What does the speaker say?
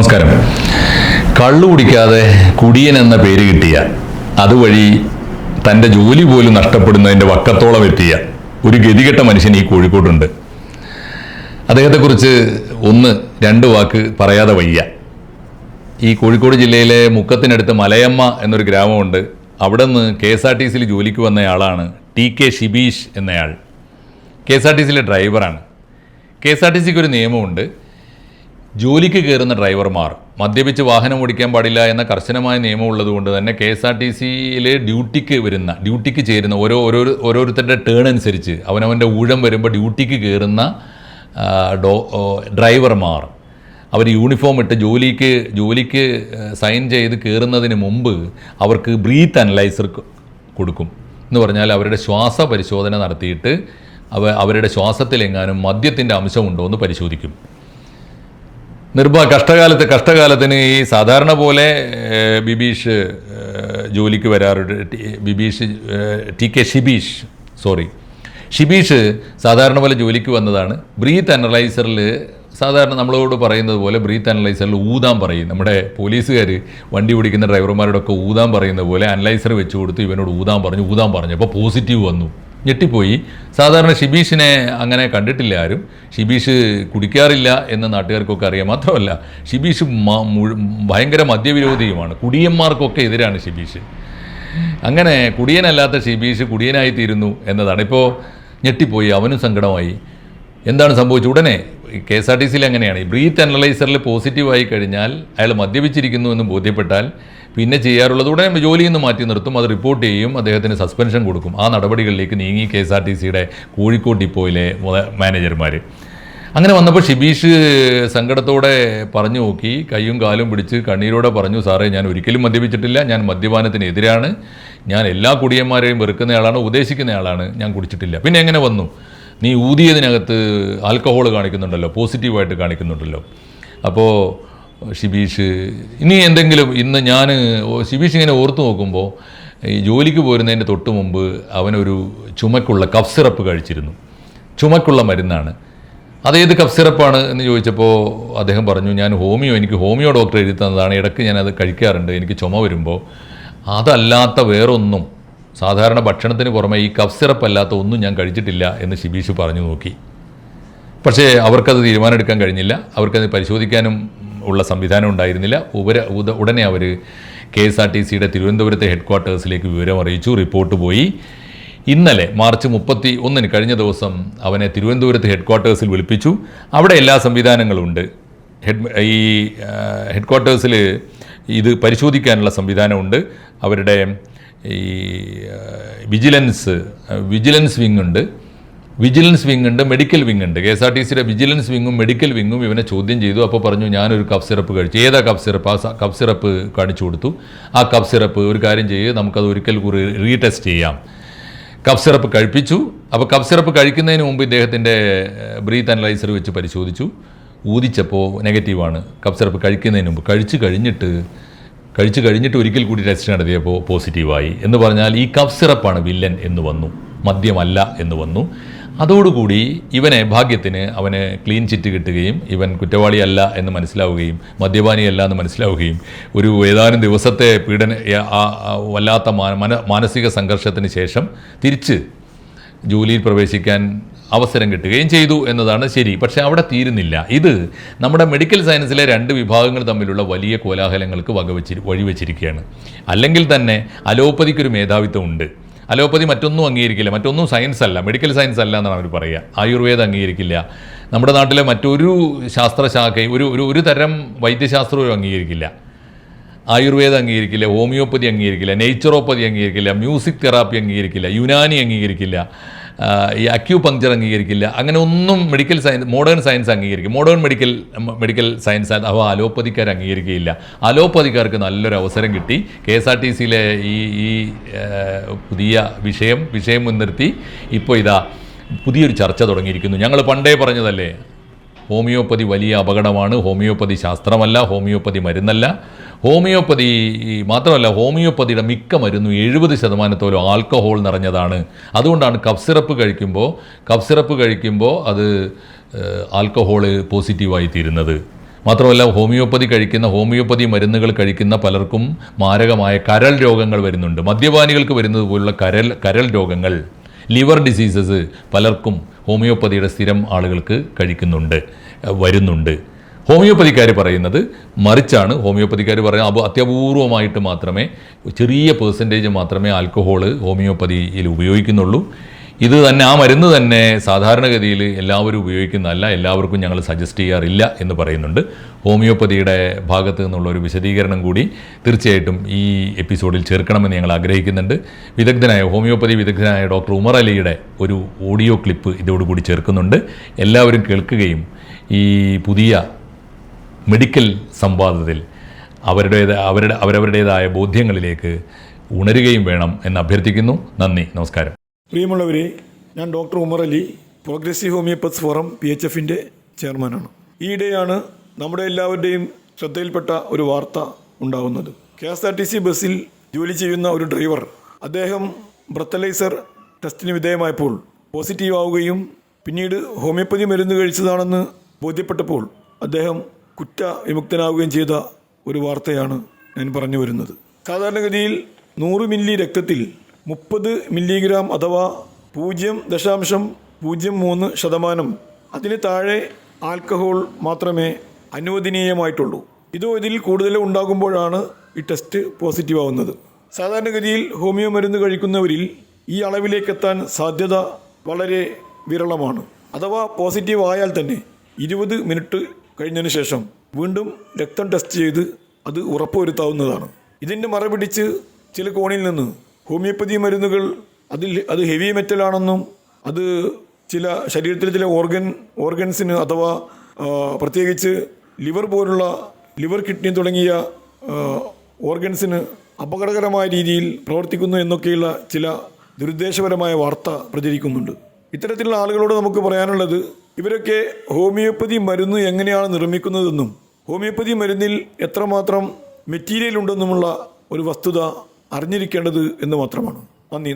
നമസ്കാരം. കള്ളു കുടിക്കാതെ കുടിയൻ എന്ന പേര് കിട്ടിയ അതുവഴി തന്റെ ജോലി പോലും നഷ്ടപ്പെടുന്നതിന്റെ വക്കത്തോളം എത്തിയ ഒരു ഗതികെട്ട മനുഷ്യൻ ഈ കോഴിക്കോട്ടുണ്ട് അദ്ദേഹത്തെക്കുറിച്ച് ഒന്ന് രണ്ട് വാക്ക് പറയാതെ വയ്യ. ഈ കോഴിക്കോട് ജില്ലയിലെ മുക്കത്തിനടുത്ത് മലയമ്മ എന്നൊരു ഗ്രാമമുണ്ട്. അവിടെ നിന്ന് കെ എസ് ആർ ടി സിയിൽ ജോലിക്ക് വന്നയാളാണ് ടി കെ ഷിബീഷ് എന്നയാൾ. കെ എസ് ആർ ടി സിയിലെ ഡ്രൈവറാണ്. കെ എസ് ആർ ടി സിക്ക് ഒരു നിയമമുണ്ട്. ജോലിക്ക് കയറുന്ന ഡ്രൈവർമാർ മദ്യപിച്ച് വാഹനം ഓടിക്കാൻ പാടില്ല എന്ന കർശനമായ നിയമം ഉള്ളതുകൊണ്ട് തന്നെ കെ എസ് ആർ ടി സിയിൽ ഡ്യൂട്ടിക്ക് വരുന്ന ഡ്യൂട്ടിക്ക് ചേരുന്ന ഓരോ ഓരോ ഓരോരുത്തരുടെ ടേൺ അനുസരിച്ച് അവനവന്റെ ഊഴം വരുമ്പോൾ ഡ്യൂട്ടിക്ക് കയറുന്ന ഡോ ഡ്രൈവർമാർ. അവർ യൂണിഫോം ഇട്ട് ജോലിക്ക് ജോലിക്ക് സൈൻ ചെയ്ത് കയറുന്നതിന് മുമ്പ് അവർക്ക് ബ്രീത്ത് അനലൈസർ കൊടുക്കും. എന്ന് പറഞ്ഞാൽ അവരുടെ ശ്വാസ പരിശോധന നടത്തിയിട്ട് അവ അവരുടെ ശ്വാസത്തിലെങ്ങാനും മദ്യത്തിന്റെ അംശമുണ്ടോ എന്ന് പരിശോധിക്കും. നിർഭ കഷ്ടകാലത്ത് കഷ്ടകാലത്തിന് ഈ സാധാരണ പോലെ ബിബീഷ് ജോലിക്ക് വരാറുണ്ട്. Bibeesh T K Shibeesh sorry. Shibeesh സാധാരണ പോലെ ജോലിക്ക് വന്നതാണ്. ബ്രീത്ത് അനലൈസറിൽ സാധാരണ നമ്മളോട് പറയുന്നത് പോലെ ബ്രീത്ത് അനലൈസറിൽ ഊതാൻ പറയും. നമ്മുടെ പോലീസുകാർ വണ്ടി ഓടിക്കുന്ന ഡ്രൈവർമാരോടൊക്കെ ഊതാൻ പറയുന്ന പോലെ അനലൈസർ വെച്ച് കൊടുത്ത് ഇവനോട് ഊതാൻ പറഞ്ഞു ഊതാൻ പറഞ്ഞു. അപ്പോൾ പോസിറ്റീവ് വന്നു. ഞെട്ടിപ്പോയി. സാധാരണ ഷിബീഷിനെ അങ്ങനെ കണ്ടിട്ടില്ല ആരും. ഷിബീഷ് കുടിക്കാറില്ല എന്ന് നാട്ടുകാർക്കൊക്കെ അറിയാം. മാത്രമല്ല ഷിബീഷ് ഭയങ്കര മദ്യവിരോധിയുമാണ്. കുടിയന്മാർക്കൊക്കെ എതിരാണ് ഷിബീഷ് അങ്ങനെ കുടിയനല്ലാത്ത ഷിബീഷ് കുടിയനായി തീരുന്നു എന്നതാണ്. ഇപ്പോൾ ഞെട്ടിപ്പോയി അവനും സങ്കടമായി. എന്താണ് സംഭവിച്ചത്? ഉടനെ കെ എസ് ആർ ടി സിയിൽ അങ്ങനെയാണ് ബ്രീത്ത് അനലൈസറിൽ പോസിറ്റീവായി കഴിഞ്ഞാൽ അയാൾ മദ്യപിച്ചിരിക്കുന്നു എന്ന് ബോധ്യപ്പെട്ടാൽ പിന്നെ ചെയ്യാറുള്ളത് ഉടനെ ജോലിയിൽ നിന്ന് മാറ്റി നിർത്തും അത് റിപ്പോർട്ട് ചെയ്യും അദ്ദേഹത്തിന് സസ്പെൻഷൻ കൊടുക്കും. ആ നടപടികളിലേക്ക് നീങ്ങി കെ എസ് ആർ ടി സിയുടെ കോഴിക്കോട് ഡിപ്പോയിലെ മാനേജർമാർ അങ്ങനെ വന്നപ്പോൾ ഷിബീഷ് സങ്കടത്തോടെ പറഞ്ഞു നോക്കി കൈയും കാലും പിടിച്ച് കണ്ണീരോടെ പറഞ്ഞു സാറേ ഞാൻ ഒരിക്കലും മദ്യപിച്ചിട്ടില്ല ഞാൻ മദ്യപാനത്തിന് എതിരാണ് ഞാൻ എല്ലാ കുടിയന്മാരെയും വെറുക്കുന്നയാളാണ് ഉപദേശിക്കുന്നയാളാണ് ഞാൻ കുടിച്ചിട്ടില്ല. പിന്നെ എങ്ങനെ വന്നു? നീ ഊതിയതിനകത്ത് ആൽക്കഹോൾ കാണിക്കുന്നുണ്ടല്ലോ പോസിറ്റീവായിട്ട് കാണിക്കുന്നുണ്ടല്ലോ. അപ്പോൾ ഷിബീഷ്. ഇനി എന്തെങ്കിലും ഇന്ന് ഞാൻ ഷിബീഷ് ഇങ്ങനെ ഓർത്തു നോക്കുമ്പോൾ ഈ ജോലിക്ക് പോരുന്നതിന്റെ തൊട്ട് മുമ്പ് അവനൊരു ചുമക്കുള്ള കഫ് സിറപ്പ് കഴിച്ചിരുന്നു. ചുമക്കുള്ള മരുന്നാണ്. അതേത് കഫ് സിറപ്പാണ് എന്ന് ചോദിച്ചപ്പോൾ അദ്ദേഹം പറഞ്ഞു ഞാൻ ഹോമിയോ എനിക്ക് ഹോമിയോ ഡോക്ടർ എഴുതി തന്നതാണ്. ഇടയ്ക്ക് ഞാനത് കഴിക്കാറുണ്ട്. എനിക്ക് ചുമ വരുമ്പോൾ അതല്ലാത്ത വേറൊന്നും സാധാരണ ഭക്ഷണത്തിന് പുറമെ ഈ കഫ് സിറപ്പ് അല്ലാത്ത ഒന്നും ഞാൻ കഴിച്ചിട്ടില്ല എന്ന് ഷിബീഷ് പറഞ്ഞു നോക്കി. പക്ഷേ അവർക്കത് തീരുമാനമെടുക്കാൻ കഴിഞ്ഞില്ല. അവർക്കത് പരിശോധിക്കാനും ഉള്ള സംവിധാനം ഉണ്ടായിരുന്നില്ല. ഉപര ഉടനെ അവർ കെ എസ് ആർ ടി സിയുടെ തിരുവനന്തപുരത്തെ ഹെഡ് ക്വാർട്ടേഴ്സിലേക്ക് വിവരം അറിയിച്ചു. റിപ്പോർട്ട് പോയി. ഇന്നലെ മാർച്ച് മുപ്പത്തി ഒന്നിന് കഴിഞ്ഞ ദിവസം അവനെ തിരുവനന്തപുരത്ത് ഹെഡ് ക്വാർട്ടേഴ്സിൽ വിളിപ്പിച്ചു. അവിടെ എല്ലാ സംവിധാനങ്ങളും ഉണ്ട്. ഹെഡ് ഈ ഹെഡ് ക്വാർട്ടേഴ്സിൽ ഇത് പരിശോധിക്കാനുള്ള സംവിധാനമുണ്ട് അവരുടെ ഈ വിജിലൻസ് വിജിലൻസ് വിങ് ഉണ്ട്. വിജിലൻസ് വിങ് ഉണ്ട് മെഡിക്കൽ വിങ് ഉണ്ട്. കെ എസ് ആർ ടി സിയുടെ വിജിലൻസ് വിങ്ങും മെഡിക്കൽ വിങ്ങും ഇവനെ ചോദ്യം ചെയ്തു. അപ്പോൾ പറഞ്ഞു ഞാനൊരു കഫ് സിറപ്പ് കഴിച്ചു. ഏതാ കഫ് സിറപ്പ് ആ കഫ് സിറപ്പ് കാണിച്ചു കൊടുത്തു. ആ കഫ് സിറപ്പ് ഒരു കാര്യം ചെയ്യുക നമുക്കത് ഒരിക്കൽ കൂടി റീടെസ്റ്റ് ചെയ്യാം. കഫ് സിറപ്പ് കഴിപ്പിച്ചു. അപ്പോൾ കഫ് സിറപ്പ് കഴിക്കുന്നതിന് മുമ്പ് ഇദ്ദേഹത്തിന്റെ ബ്രീത്ത് അനലൈസർ വെച്ച് പരിശോധിച്ചു. ഊതിച്ചപ്പോൾ നെഗറ്റീവാണ് കഫ് സിറപ്പ് കഴിക്കുന്നതിന് മുമ്പ്. കഴിച്ചു കഴിഞ്ഞിട്ട് കഴിച്ചു കഴിഞ്ഞിട്ട് ഒരിക്കൽ കൂടി ടെസ്റ്റ് നടത്തിയപ്പോൾ പോസിറ്റീവായി എന്ന് പറഞ്ഞാൽ ഈ കഫ് സിറപ്പാണ് വില്ലൻ എന്ന് വന്നു. മദ്യമല്ല എന്ന് വന്നു. അതോടുകൂടി ഇവനെ ഭാഗ്യത്തിന് അവന് ക്ലീൻ ചിറ്റ് കിട്ടുകയും ഇവൻ കുറ്റവാളിയല്ല എന്ന് മനസ്സിലാവുകയും മദ്യപാനിയല്ല എന്ന് മനസ്സിലാവുകയും ഒരു ഏതാനും ദിവസത്തെ പീഡന വല്ലാത്ത മാനസിക സംഘർഷത്തിന് ശേഷം തിരിച്ച് ജോലിയിൽ പ്രവേശിക്കാൻ അവസരം കിട്ടുകയും ചെയ്തു എന്നതാണ് ശരി. പക്ഷേ അവിടെ തീരുന്നില്ല. ഇത് നമ്മുടെ മെഡിക്കൽ സയൻസിലെ രണ്ട് വിഭാഗങ്ങൾ തമ്മിലുള്ള വലിയ കോലാഹലങ്ങൾക്ക് വകവെച്ചി വഴിവെച്ചിരിക്കുകയാണ്. അല്ലെങ്കിൽ തന്നെ അലോപ്പതിക്കൊരു മേധാവിത്വം ഉണ്ട് അലോപ്പതി മറ്റൊന്നും അംഗീകരിക്കില്ല. മറ്റൊന്നും സയൻസ് അല്ല. മെഡിക്കൽ സയൻസ് അല്ല എന്നാണ് അവർ പറയുക. ആയുർവേദം അംഗീകരിക്കില്ല. നമ്മുടെ നാട്ടിലെ മറ്റൊരു ശാസ്ത്രശാഖയും ഒരു ഒരു ഒരു തരം വൈദ്യശാസ്ത്രവും അംഗീകരിക്കില്ല. ആയുർവേദം അംഗീകരിക്കില്ല ഹോമിയോപ്പതി അംഗീകരിക്കില്ല നേച്ചറോപ്പതി അംഗീകരിക്കില്ല മ്യൂസിക് തെറാപ്പി അംഗീകരിക്കില്ല യുനാനി അംഗീകരിക്കില്ല. ഈ അക്യൂപങ്ചർ അംഗീകരിക്കില്ല. അങ്ങനെ ഒന്നും മെഡിക്കൽ സയൻസ് മോഡേൺ സയൻസ് അംഗീകരിക്കും. മോഡേൺ മെഡിക്കൽ മെഡിക്കൽ സയൻസ് അഥവാ അലോപ്പതിക്കാർ അംഗീകരിക്കുകയില്ല. അലോപ്പതിക്കാർക്ക് നല്ലൊരു അവസരം കിട്ടി. കെ എസ് ആർ ടി സിയിലെ ഈ ഈ പുതിയ വിഷയം വിഷയം മുൻനിർത്തി ഇപ്പോൾ ഇതാ പുതിയൊരു ചർച്ച തുടങ്ങിയിരിക്കുന്നു. ഞങ്ങൾ പണ്ടേ പറഞ്ഞതല്ലേ ഹോമിയോപ്പതി വലിയ അപകടമാണ്. ഹോമിയോപ്പതി ശാസ്ത്രമല്ല ഹോമിയോപ്പതി മരുന്നല്ല. ഹോമിയോപ്പതി മാത്രമല്ല ഹോമിയോപ്പതിയുടെ മിക്ക മരുന്നും എഴുപത് ശതമാനത്തോളം ആൽക്കഹോൾ നിറഞ്ഞതാണ്. അതുകൊണ്ടാണ് കഫ് സിറപ്പ് കഴിക്കുമ്പോൾ കഫ് സിറപ്പ് കഴിക്കുമ്പോൾ അത് ആൽക്കഹോൾ പോസിറ്റീവായി തീരുന്നത്. മാത്രമല്ല ഹോമിയോപ്പതി കഴിക്കുന്ന ഹോമിയോപ്പതി മരുന്നുകൾ കഴിക്കുന്ന പലർക്കും മാരകമായ കരൾ രോഗങ്ങൾ വരുന്നുണ്ട്. മദ്യപാനികൾക്ക് വരുന്നത് പോലുള്ള കരൽ കരൾ രോഗങ്ങൾ ലിവർ ഡിസീസസ് പലർക്കും ഹോമിയോപ്പതിയുടെ സ്ഥിരം ആളുകൾക്ക് കഴിക്കുന്നുണ്ട് വരുന്നുണ്ട്. ഹോമിയോപ്പതിക്കാർ പറയുന്നത് മറിച്ചാണ് ഹോമിയോപ്പതിക്കാർ പറയുന്നത്. അപ്പോൾ അത്യപൂർവമായിട്ട് മാത്രമേ ചെറിയ പേഴ്സന്റേജ് മാത്രമേ ആൽക്കഹോൾ ഹോമിയോപ്പതിയിൽ ഉപയോഗിക്കുന്നുള്ളൂ. ഇത് തന്നെ ആ മരുന്ന് തന്നെ സാധാരണഗതിയിൽ എല്ലാവരും ഉപയോഗിക്കുന്നതല്ല എല്ലാവർക്കും ഞങ്ങൾ സജസ്റ്റ് ചെയ്യാറില്ല എന്ന് പറയുന്നുണ്ട്. ഹോമിയോപ്പതിയുടെ ഭാഗത്ത് നിന്നുള്ള ഒരു വിശദീകരണം കൂടി തീർച്ചയായിട്ടും ഈ എപ്പിസോഡിൽ ചേർക്കണമെന്ന് ഞങ്ങൾ ആഗ്രഹിക്കുന്നുണ്ട്. വിദഗ്ധനായ ഹോമിയോപ്പതി വിദഗ്ധനായ ഡോക്ടർ ഉമർ അലിയുടെ ഒരു ഓഡിയോ ക്ലിപ്പ് ഇതോടുകൂടി ചേർക്കുന്നുണ്ട്. എല്ലാവരും കേൾക്കുകയും ഈ പുതിയ മെഡിക്കൽ സംവാദത്തിൽ അവരുടേത് അവരുടെ അവരവരുടേതായ ബോധ്യങ്ങളിലേക്ക് ഉണരുകയും വേണം എന്ന് അഭ്യർത്ഥിക്കുന്നു. നന്ദി നമസ്കാരം. പ്രിയമുള്ളവരെ ഞാൻ doctor Umar Ali progressive homoeopath forum P H എഫിന്റെ ചെയർമാനാണ്. ഈയിടെയാണ് നമ്മുടെ എല്ലാവരുടെയും ശ്രദ്ധയിൽപ്പെട്ട ഒരു വാർത്ത ഉണ്ടാകുന്നത് K S R T C ബസ്സിൽ ജോലി ചെയ്യുന്ന ഒരു ഡ്രൈവർ അദ്ദേഹം ബ്രത്തലൈസർ ടെസ്റ്റിന് വിധേയമായപ്പോൾ പോസിറ്റീവ് ആവുകയും പിന്നീട് ഹോമിയോപ്പതി മരുന്ന് കഴിച്ചതാണെന്ന് ബോധ്യപ്പെട്ടപ്പോൾ അദ്ദേഹം കുറ്റ വിമുക്തനാവുകയും ചെയ്ത ഒരു വാർത്തയാണ് ഞാൻ പറഞ്ഞു വരുന്നത്. സാധാരണഗതിയിൽ നൂറ് മില്ലി രക്തത്തിൽ മുപ്പത് മില്ലിഗ്രാം അഥവാ പൂജ്യം ദശാംശം പൂജ്യം മൂന്ന് ശതമാനം അതിന് താഴെ ആൽക്കഹോൾ മാത്രമേ അനുവദനീയമായിട്ടുള്ളൂ. ഇതോ ഇതിൽ കൂടുതൽ ഉണ്ടാകുമ്പോഴാണ് ഈ ടെസ്റ്റ് പോസിറ്റീവ് ആവുന്നത് സാധാരണഗതിയിൽ ഹോമിയോ മരുന്ന് കഴിക്കുന്നവരിൽ ഈ അളവിലേക്ക് എത്താൻ സാധ്യത വളരെ വിരളമാണ്. അഥവാ പോസിറ്റീവ് ആയാൽ തന്നെ ഇരുപത് മിനിറ്റ് കഴിഞ്ഞതിന് ശേഷം വീണ്ടും രക്തം ടെസ്റ്റ് ചെയ്ത് അത് ഉറപ്പുവരുത്താവുന്നതാണ്. ഇതിന്റെ മറപിടിച്ച് ചില കോണിൽ നിന്ന് ഹോമിയോപ്പതി മരുന്നുകൾ അതിൽ അത് ഹെവി മെറ്റലാണെന്നും അത് ചില ശരീരത്തിലെ ചില ഓർഗൻ ഓർഗൻസിന് അഥവാ പ്രത്യേകിച്ച് ലിവർ പോലുള്ള ലിവർ കിഡ്നി തുടങ്ങിയ ഓർഗൻസിന് അപകടകരമായ രീതിയിൽ പ്രവർത്തിക്കുന്നു എന്നൊക്കെയുള്ള ചില ദുരുദ്ദേശപരമായ വാർത്ത പ്രചരിക്കുന്നുണ്ട്. ഇത്തരത്തിലുള്ള ആളുകളോട് നമുക്ക് പറയാനുള്ളത് ഇവരൊക്കെ ഹോമിയോപ്പതി മരുന്ന് എങ്ങനെയാണ് നിർമ്മിക്കുന്നതെന്നും ഹോമിയോപ്പതി മരുന്നിൽ എത്രമാത്രം മെറ്റീരിയൽ ഉണ്ടെന്നുമുള്ള ഒരു വസ്തുത അറിഞ്ഞിരിക്കേണ്ടത് എന്ന് മാത്രമാണ്. നന്ദി